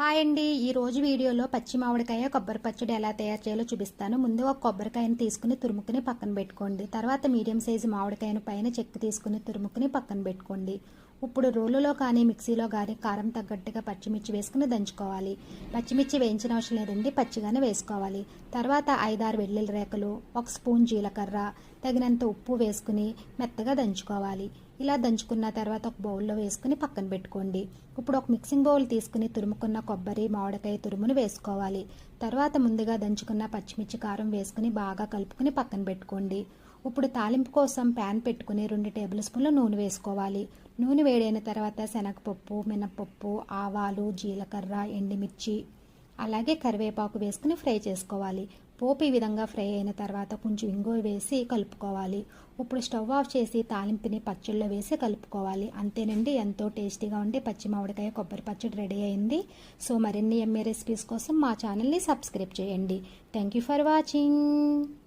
Hi అండి. ఈ రోజు వీడియోలో పచ్చి మామిడికాయ కొబ్బరి పచ్చడి ఎలా తయారు చేయాలో చూపిస్తాను. ముందు ఒక కొబ్బరికాయను తీసుకుని తురుముకుని పక్కన పెట్టుకోండి. తర్వాత మీడియం సైజు మామిడికాయను పైన చెక్కు తీసుకుని తురుముకుని పక్కన పెట్టుకోండి. ఇప్పుడు రోలులో కానీ మిక్సీలో కానీ కారం తగ్గట్టుగా పచ్చిమిర్చి వేసుకుని దంచుకోవాలి. పచ్చిమిర్చి వేయించిన అవసరం లేదండి పచ్చిగానే వేసుకోవాలి. తర్వాత ఐదారు వెల్లుల్లి రేకలు ఒక స్పూన్ జీలకర్ర తగినంత ఉప్పు వేసుకుని మెత్తగా దంచుకోవాలి. ఇలా దంచుకున్న తర్వాత ఒక బౌల్లో వేసుకుని పక్కన పెట్టుకోండి. ఇప్పుడు ఒక మిక్సింగ్ బౌల్ తీసుకుని తురుముకున్న కొబ్బరి మామిడికాయ తురుమును వేసుకోవాలి. తర్వాత ముందుగా దంచుకున్న పచ్చిమిర్చి కారం వేసుకుని బాగా కలుపుకుని పక్కన పెట్టుకోండి. ఇప్పుడు తాలింపు కోసం ప్యాన్ పెట్టుకుని రెండు టేబుల్ స్పూన్ల నూనె వేసుకోవాలి. నూనె వేడైన తర్వాత శనగపప్పు మినపప్పు ఆవాలు జీలకర్ర ఎండుమిర్చి అలాగే కరివేపాకు వేసుకుని ఫ్రై చేసుకోవాలి. పోపు ఈ విధంగా ఫ్రై అయిన తర్వాత కొంచెం ఇంగువ వేసి కలుపుకోవాలి. ఇప్పుడు స్టవ్ ఆఫ్ చేసి తాలింపుని పచ్చళ్ళలో వేసి కలుపుకోవాలి. అంతేనండి ఎంతో టేస్టీగా ఉండి పచ్చి మామిడికాయ కొబ్బరి పచ్చడి రెడీ అయింది. సో మరిన్ని ఎమ్మె రెసిపీస్ కోసం మా ఛానల్ని సబ్స్క్రైబ్ చేయండి. Thank you for watching.